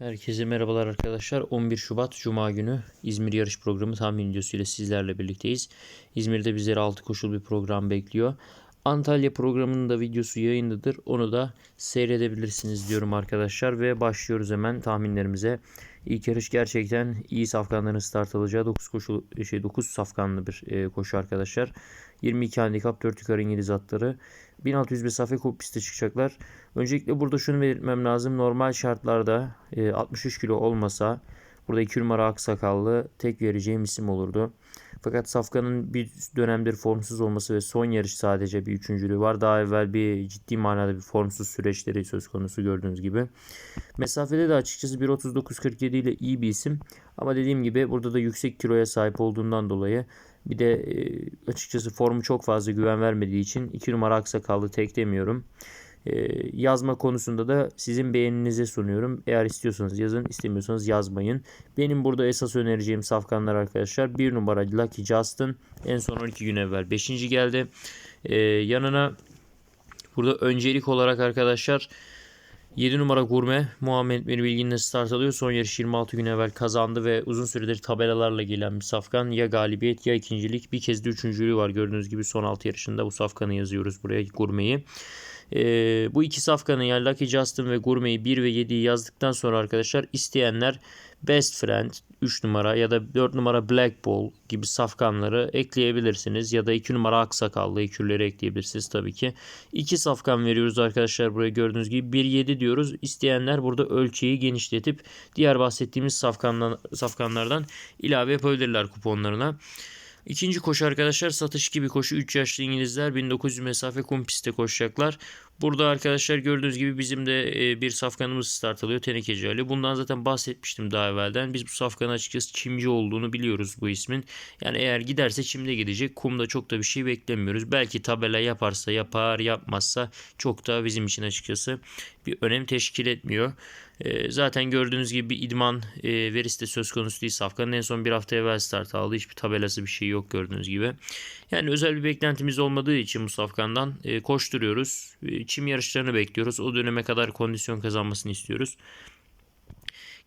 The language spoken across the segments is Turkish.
Herkese merhabalar arkadaşlar. 11 Şubat Cuma günü İzmir yarış programı tahmin videosuyla sizlerle birlikteyiz. İzmir'de bizleri 6 koşul bir program bekliyor. Antalya programının da videosu yayındadır. Onu da seyredebilirsiniz diyorum arkadaşlar. Ve başlıyoruz hemen tahminlerimize. İlk yarış gerçekten iyi safkanların start alacağı 9 koşu şey 9 safkanlı bir e, koşu arkadaşlar. 22 handikap 4 yukarı İngiliz atları. 1600 mesafe kop piste çıkacaklar. Öncelikle burada şunu belirtmem lazım. Normal şartlarda e, 63 kilo olmasa burada 2 numara aksakallı tek vereceğim isim olurdu. Fakat Safkan'ın bir dönemdir formsuz olması ve son yarış sadece bir üçüncülüğü var. Daha evvel bir ciddi manada bir formsuz süreçleri söz konusu gördüğünüz gibi. Mesafede de açıkçası 1.39.47 ile iyi bir isim. Ama dediğim gibi burada da yüksek kiloya sahip olduğundan dolayı bir de e, açıkçası formu çok fazla güven vermediği için 2 numara aksakallı tek demiyorum. E, yazma konusunda da sizin beğeninize sunuyorum. Eğer istiyorsanız yazın, istemiyorsanız yazmayın. Benim burada esas önereceğim safkanlar arkadaşlar. 1 numara Lucky Justin. En son 12 gün evvel 5. geldi. E, yanına burada öncelik olarak arkadaşlar 7 numara Gurme Muhammed Meri Bilgin'le start alıyor. Son yarış 26 gün evvel kazandı ve uzun süredir tabelalarla gelen bir safkan. Ya galibiyet ya ikincilik. Bir kez de üçüncülüğü var. Gördüğünüz gibi son 6 yarışında bu safkanı yazıyoruz buraya Gurme'yi. Ee, bu iki safkanı yani Lucky Justin ve Gurme'yi 1 ve 7'yi yazdıktan sonra arkadaşlar isteyenler Best Friend 3 numara ya da 4 numara Black Ball gibi safkanları ekleyebilirsiniz. Ya da 2 numara aksakallı ekürleri ekleyebilirsiniz tabii ki. 2 safkan veriyoruz arkadaşlar buraya gördüğünüz gibi. 1-7 diyoruz. İsteyenler burada ölçeği genişletip diğer bahsettiğimiz safkandan, safkanlardan ilave yapabilirler kuponlarına. İkinci koşu arkadaşlar satış gibi koşu 3 yaşlı İngilizler 1900 mesafe kum pistte koşacaklar. Burada arkadaşlar gördüğünüz gibi bizim de e, bir safkanımız start alıyor Tenekeci Ali. Bundan zaten bahsetmiştim daha evvelden. Biz bu safkanın açıkçası çimci olduğunu biliyoruz bu ismin. Yani eğer giderse çimde gidecek. Kumda çok da bir şey beklemiyoruz. Belki tabela yaparsa yapar yapmazsa çok da bizim için açıkçası bir önem teşkil etmiyor. E, zaten gördüğünüz gibi bir idman e, verisi de söz konusu değil. Safkanın en son bir hafta evvel start aldı. Hiçbir tabelası bir şey yok gördüğünüz gibi. Yani özel bir beklentimiz olmadığı için bu safkandan e, koşturuyoruz. E, çim yarışlarını bekliyoruz. O döneme kadar kondisyon kazanmasını istiyoruz.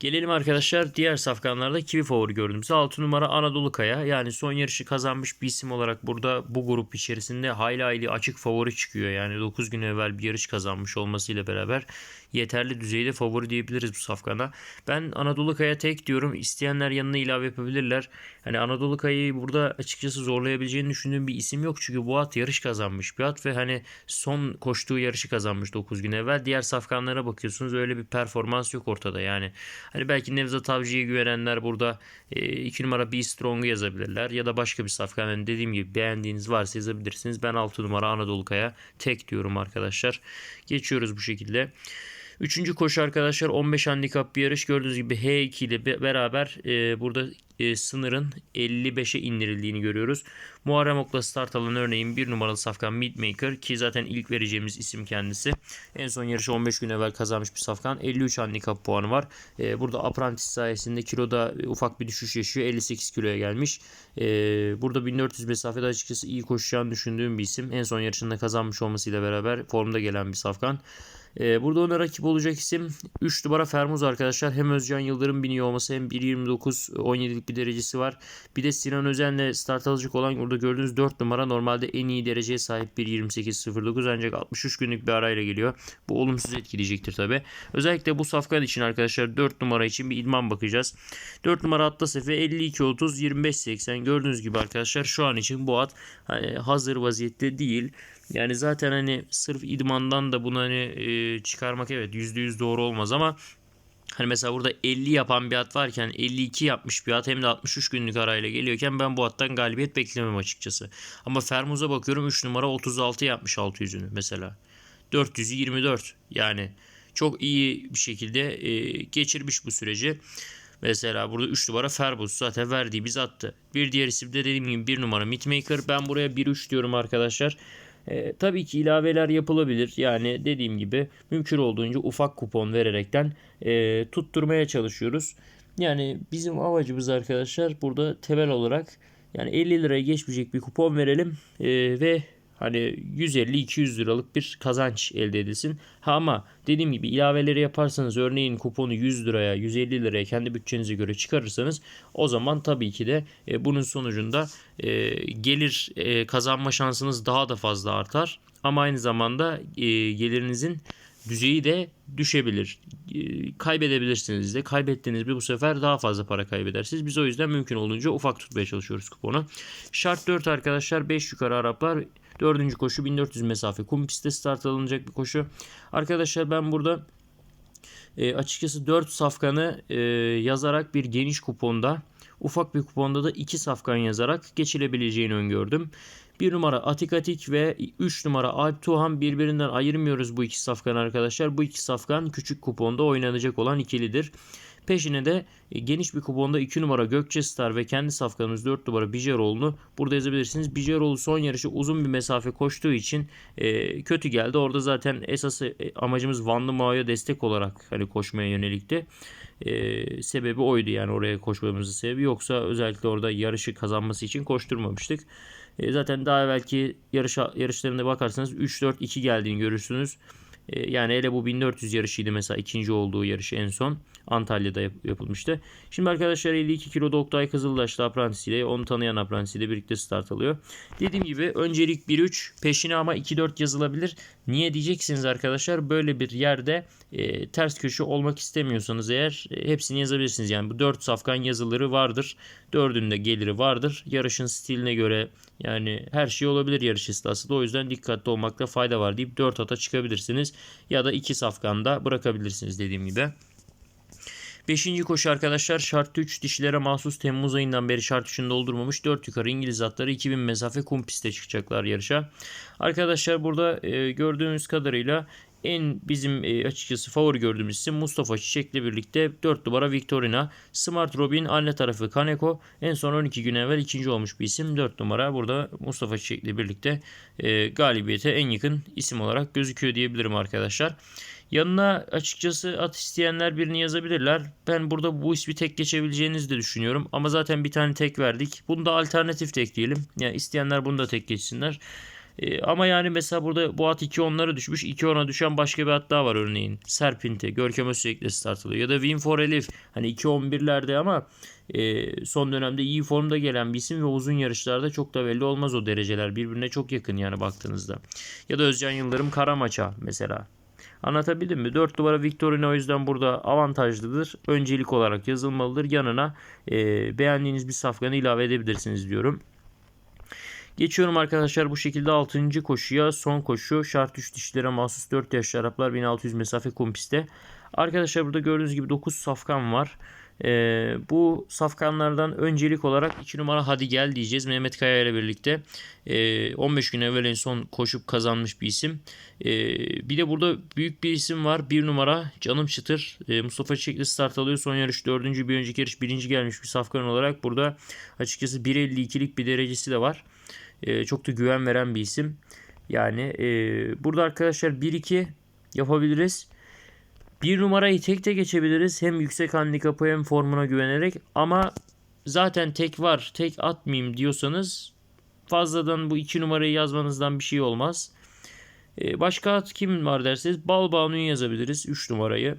Gelelim arkadaşlar diğer safkanlarda kivi favori gördüğümüz 6 numara Anadolu Kaya. Yani son yarışı kazanmış bir isim olarak burada bu grup içerisinde hayli hayli açık favori çıkıyor. Yani 9 gün evvel bir yarış kazanmış olmasıyla beraber yeterli düzeyde favori diyebiliriz bu safkana. Ben Anadolu Kaya tek diyorum. İsteyenler yanına ilave yapabilirler. Hani Anadolu Kaya'yı burada açıkçası zorlayabileceğini düşündüğüm bir isim yok. Çünkü bu at yarış kazanmış bir at ve hani son koştuğu yarışı kazanmış 9 gün evvel. Diğer safkanlara bakıyorsunuz öyle bir performans yok ortada yani. Hani belki Nevzat Avcı'ya güvenenler burada 2 e, numara B Strong'u yazabilirler ya da başka bir safkan. Yani dediğim gibi beğendiğiniz varsa yazabilirsiniz. Ben 6 numara Anadolu Kaya tek diyorum arkadaşlar. Geçiyoruz bu şekilde. Üçüncü koşu arkadaşlar 15 handikap bir yarış. Gördüğünüz gibi H2 ile beraber e, burada e, sınırın 55'e indirildiğini görüyoruz. Muharrem Ok'la start alan örneğin bir numaralı safkan Midmaker ki zaten ilk vereceğimiz isim kendisi. En son yarışı 15 gün evvel kazanmış bir safkan. 53 handikap puanı var. E, burada Apprentice sayesinde kiloda ufak bir düşüş yaşıyor. 58 kiloya gelmiş. E, burada 1400 mesafede açıkçası iyi koşacağını düşündüğüm bir isim. En son yarışında kazanmış olmasıyla beraber formda gelen bir safkan. Ee, burada ona rakip olacak isim 3 numara Fermuz arkadaşlar. Hem Özcan Yıldırım biniyor olması hem 1.29 17'lik bir derecesi var. Bir de Sinan Özen'le start alacak olan burada gördüğünüz 4 numara normalde en iyi dereceye sahip 1.28.09 ancak 63 günlük bir arayla geliyor. Bu olumsuz etkileyecektir tabi. Özellikle bu safkan için arkadaşlar 4 numara için bir idman bakacağız. 4 numara atla sefe 52.30 25.80 gördüğünüz gibi arkadaşlar şu an için bu at hani hazır vaziyette değil. Yani zaten hani sırf idmandan da bunu hani e, çıkarmak evet %100 doğru olmaz ama Hani mesela burada 50 yapan bir at varken 52 yapmış bir at hem de 63 günlük arayla geliyorken ben bu attan galibiyet beklemem açıkçası. Ama Fermuz'a bakıyorum 3 numara 36 yapmış 600'ünü mesela. 400'ü 24 yani çok iyi bir şekilde e, geçirmiş bu süreci. Mesela burada 3 numara Ferbus zaten verdiği biz attı. Bir diğer isim de dediğim gibi 1 numara Mitmaker. Ben buraya 1-3 diyorum arkadaşlar. E, tabii ki ilaveler yapılabilir. Yani dediğim gibi mümkün olduğunca ufak kupon vererekten e, tutturmaya çalışıyoruz. Yani bizim amacımız arkadaşlar burada temel olarak yani 50 liraya geçmeyecek bir kupon verelim e, ve hani 150-200 liralık bir kazanç elde edilsin. Ha ama dediğim gibi ilaveleri yaparsanız örneğin kuponu 100 liraya 150 liraya kendi bütçenize göre çıkarırsanız o zaman tabii ki de e, bunun sonucunda e, gelir e, kazanma şansınız daha da fazla artar. Ama aynı zamanda e, gelirinizin düzeyi de düşebilir. E, kaybedebilirsiniz de. Kaybettiğiniz bir bu sefer daha fazla para kaybedersiniz. Biz o yüzden mümkün olunca ufak tutmaya çalışıyoruz kuponu. Şart 4 arkadaşlar 5 yukarı Araplar. Dördüncü koşu 1400 mesafe. Kum pistte start alınacak bir koşu. Arkadaşlar ben burada e, açıkçası 4 safkanı e, yazarak bir geniş kuponda ufak bir kuponda da 2 safkan yazarak geçilebileceğini öngördüm. 1 numara Atik Atik ve 3 numara Alp Tuhan birbirinden ayırmıyoruz bu iki safkan arkadaşlar. Bu iki safkan küçük kuponda oynanacak olan ikilidir. Peşine de e, geniş bir kuponda 2 numara Gökçe Star ve kendi safkanımız 4 numara Bijeroğlu'nu burada yazabilirsiniz. Bijeroğlu son yarışı uzun bir mesafe koştuğu için e, kötü geldi. Orada zaten esas e, amacımız Van Mao'ya destek olarak hani koşmaya yönelikti. E, sebebi oydu yani oraya koşmamızın sebebi. Yoksa özellikle orada yarışı kazanması için koşturmamıştık. E, zaten daha evvelki yarış, yarışlarına bakarsanız 3-4-2 geldiğini görürsünüz. E, yani hele bu 1400 yarışıydı mesela ikinci olduğu yarış en son. Antalya'da yap, yapılmıştı. Şimdi arkadaşlar 52 kilo Oktay Kızıldaşlı aprantisiyle onu tanıyan aprantisiyle birlikte start alıyor. Dediğim gibi öncelik 1-3 peşine ama 2-4 yazılabilir. Niye diyeceksiniz arkadaşlar böyle bir yerde e, ters köşe olmak istemiyorsanız eğer e, hepsini yazabilirsiniz. Yani bu 4 safkan yazıları vardır. 4'ünde geliri vardır. Yarışın stiline göre yani her şey olabilir yarış esnasında. O yüzden dikkatli olmakta fayda var deyip 4 ata çıkabilirsiniz. Ya da 2 safkanda bırakabilirsiniz dediğim gibi. Beşinci koşu arkadaşlar şart 3 dişilere mahsus Temmuz ayından beri şart 3'ünü doldurmamış 4 yukarı İngiliz atları 2000 mesafe kum pistte çıkacaklar yarışa. Arkadaşlar burada e, gördüğünüz kadarıyla en bizim e, açıkçası favori gördüğümüz isim Mustafa Çiçek'le birlikte 4 numara Victorina. Smart Robin anne tarafı Kaneko. En son 12 gün evvel ikinci olmuş bir isim. 4 numara burada Mustafa Çiçek'le birlikte e, galibiyete en yakın isim olarak gözüküyor diyebilirim arkadaşlar. Yanına açıkçası at isteyenler birini yazabilirler. Ben burada bu ismi tek geçebileceğinizi de düşünüyorum. Ama zaten bir tane tek verdik. Bunu da alternatif tek diyelim. Yani isteyenler bunu da tek geçsinler. Ee, ama yani mesela burada bu at 2 onlara düşmüş. 2 ona düşen başka bir at daha var örneğin. Serpinte, Görkem Özçelik'le start alıyor. Ya da Win for Elif. Hani 2-11'lerde ama e, son dönemde iyi formda gelen bir isim ve uzun yarışlarda çok da belli olmaz o dereceler. Birbirine çok yakın yani baktığınızda. Ya da Özcan Yıldırım Karamaça mesela. Anlatabildim mi? 4 numara Victorino o yüzden burada avantajlıdır. Öncelik olarak yazılmalıdır. Yanına e, beğendiğiniz bir safkanı ilave edebilirsiniz diyorum. Geçiyorum arkadaşlar bu şekilde 6. koşuya. Son koşu şart 3 dişlere mahsus 4 yaşlı Araplar 1600 mesafe kumpiste. Arkadaşlar burada gördüğünüz gibi 9 safkan var. Ee, bu safkanlardan öncelik olarak 2 numara hadi gel diyeceğiz Mehmet Kaya ile birlikte. Ee, 15 gün evvel en son koşup kazanmış bir isim. Ee, bir de burada büyük bir isim var. 1 numara Canım Çıtır. Ee, Mustafa Çiçekli start alıyor. Son yarış 4. bir önceki yarış 1. gelmiş bir safkan olarak. Burada açıkçası 1.52'lik bir derecesi de var. Ee, çok da güven veren bir isim. Yani e, burada arkadaşlar 1-2 yapabiliriz. Bir numarayı tek de geçebiliriz. Hem yüksek handikapı hem formuna güvenerek. Ama zaten tek var tek atmayayım diyorsanız fazladan bu iki numarayı yazmanızdan bir şey olmaz. Ee, başka at kim var derseniz Balbanu'yu yazabiliriz 3 numarayı.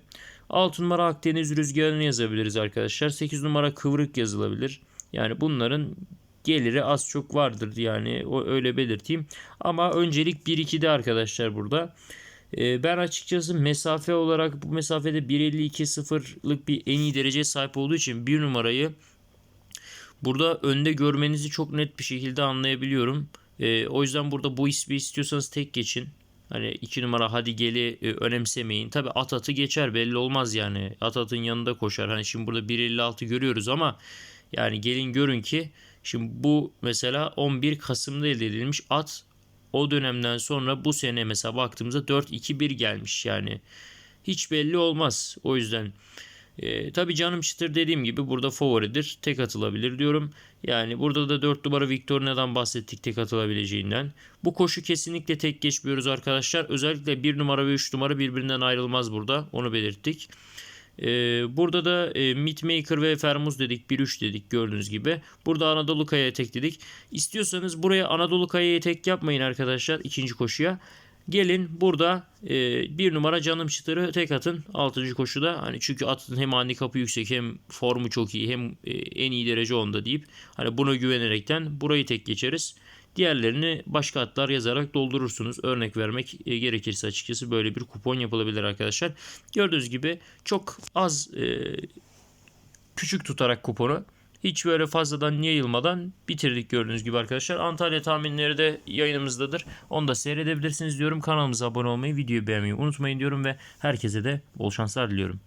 6 numara Akdeniz Rüzgarı'nı yazabiliriz arkadaşlar. 8 numara Kıvrık yazılabilir. Yani bunların geliri az çok vardır yani o öyle belirteyim. Ama öncelik 1-2'de arkadaşlar burada. Ee, ben açıkçası mesafe olarak bu mesafede 1.52.0'lık bir en iyi dereceye sahip olduğu için bir numarayı burada önde görmenizi çok net bir şekilde anlayabiliyorum. Ee, o yüzden burada bu ismi istiyorsanız tek geçin. Hani iki numara hadi geli e, önemsemeyin. Tabi at atı geçer belli olmaz yani. At atın yanında koşar. Hani şimdi burada 1.56 görüyoruz ama yani gelin görün ki şimdi bu mesela 11 Kasım'da elde edilmiş at o dönemden sonra bu sene mesela baktığımızda 4-2-1 gelmiş yani. Hiç belli olmaz. O yüzden e, tabii canım çıtır dediğim gibi burada favoridir. Tek atılabilir diyorum. Yani burada da 4 numara Victorina'dan bahsettik tek atılabileceğinden. Bu koşu kesinlikle tek geçmiyoruz arkadaşlar. Özellikle 1 numara ve 3 numara birbirinden ayrılmaz burada. Onu belirttik. Ee, burada da e, Mitmaker ve Fermuz dedik 1-3 dedik gördüğünüz gibi. Burada Anadolu Kaya tek dedik. İstiyorsanız buraya Anadolu Kaya'yı tek yapmayın arkadaşlar ikinci koşuya. Gelin burada e, bir numara canım çıtırı tek atın 6. koşuda. Hani çünkü atın hem handikapı yüksek hem formu çok iyi hem e, en iyi derece onda deyip hani buna güvenerekten burayı tek geçeriz. Diğerlerini başka atlar yazarak doldurursunuz. Örnek vermek e, gerekirse açıkçası böyle bir kupon yapılabilir arkadaşlar. Gördüğünüz gibi çok az e, küçük tutarak kuponu hiç böyle fazladan yayılmadan bitirdik gördüğünüz gibi arkadaşlar. Antalya tahminleri de yayınımızdadır. Onu da seyredebilirsiniz diyorum. Kanalımıza abone olmayı, videoyu beğenmeyi unutmayın diyorum ve herkese de bol şanslar diliyorum.